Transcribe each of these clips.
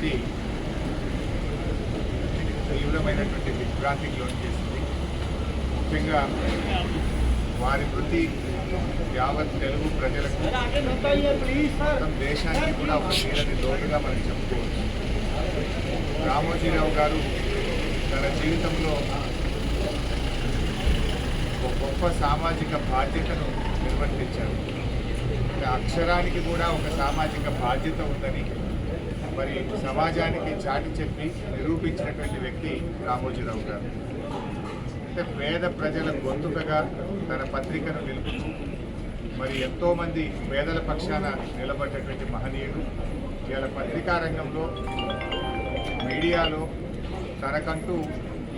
మృతి తీవ్రమైనటువంటి విభ్రాంతికి లోన్ చేసింది ముఖ్యంగా వారి వృత్తి యావత్ తెలుగు ప్రజలకు మొత్తం దేశానికి కూడా ఒక తీరని లోటుగా మనం చెప్పుకోవచ్చు. రామోజీరావు గారు తన జీవితంలో ఒక గొప్ప సామాజిక బాధ్యతను నిర్వర్తించారు. అక్షరానికి కూడా ఒక సామాజిక బాధ్యత ఉందని మరి సమాజానికి చాటి చెప్పి నిరూపించినటువంటి వ్యక్తి రామోజీరావు గారు. అంటే పేద ప్రజల గొంతుకగా తన పత్రికను నిలుపుతూ మరి ఎంతోమంది పేదల పక్షాన నిలబడ్డటువంటి మహనీయుడు ఇవాళ పత్రికా రంగంలో మీడియాలో తనకంటూ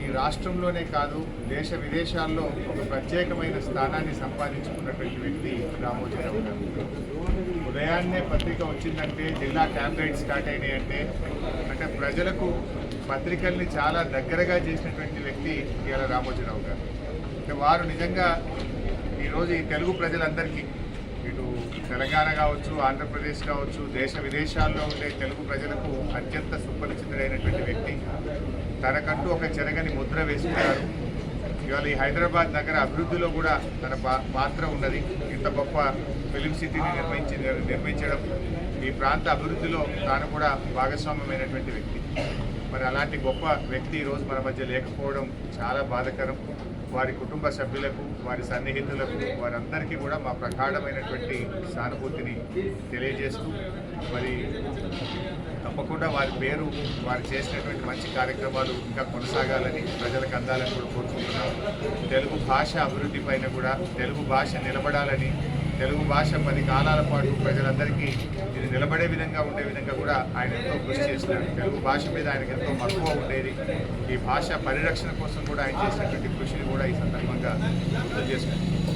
ఈ రాష్ట్రంలోనే కాదు దేశ విదేశాల్లో ఒక ప్రత్యేకమైన స్థానాన్ని సంపాదించుకున్నటువంటి వ్యక్తి రామోజీరావు గారు. ఉదయాన్నే పత్రిక వచ్చిందంటే జిల్లా క్యాంపెయిన్ స్టార్ట్ అయినాయి అంటే అంటే ప్రజలకు పత్రికల్ని చాలా దగ్గరగా చేసినటువంటి వ్యక్తి ఇవాళ రామోజీరావు గారు. అంటే వారు నిజంగా ఈరోజు ఈ తెలుగు ప్రజలందరికీ ఇటు తెలంగాణ కావచ్చు ఆంధ్రప్రదేశ్ కావచ్చు దేశ విదేశాల్లో ఉండే తెలుగు ప్రజలకు అత్యంత సుపరిచితుడైనటువంటి వ్యక్తి. తనకంటూ ఒక చెరగని ముద్ర వేసుకున్నారు. ఇవాళ ఈ హైదరాబాద్ నగర అభివృద్ధిలో కూడా తన పాత్ర ఉన్నది. ఇంత గొప్ప ఫిలిం సిటీని నిర్మించి నిర్మించడం ఈ ప్రాంత అభివృద్ధిలో తాను కూడా భాగస్వామ్యమైనటువంటి వ్యక్తి. మరి అలాంటి గొప్ప వ్యక్తి ఈరోజు మన మధ్య లేకపోవడం చాలా బాధాకరం. వారి కుటుంబ సభ్యులకు వారి సన్నిహితులకు వారందరికీ కూడా మా ప్రగాఢమైనటువంటి సానుభూతిని తెలియజేస్తూ మరి తప్పకుండా వారి పేరు వారు చేసినటువంటి మంచి కార్యక్రమాలు ఇంకా కొనసాగాలని ప్రజలకు అందాలని కూడా కోరుకుంటున్నాం. తెలుగు భాష అభివృద్ధి పైన కూడా తెలుగు భాష నిలబడాలని తెలుగు భాష పది కాలాల పాటు ప్రజలందరికీ ఇది నిలబడే విధంగా ఉండే విధంగా కూడా ఆయన ఎంతో కృషి చేసినారు. తెలుగు భాష మీద ఆయనకు ఎంతో మక్కువ ఉండేది. ఈ భాష పరిరక్షణ కోసం కూడా ఆయన చేసినటువంటి కృషిని కూడా ఈ సందర్భంగా గుర్తు చేసుకుంటున్నాం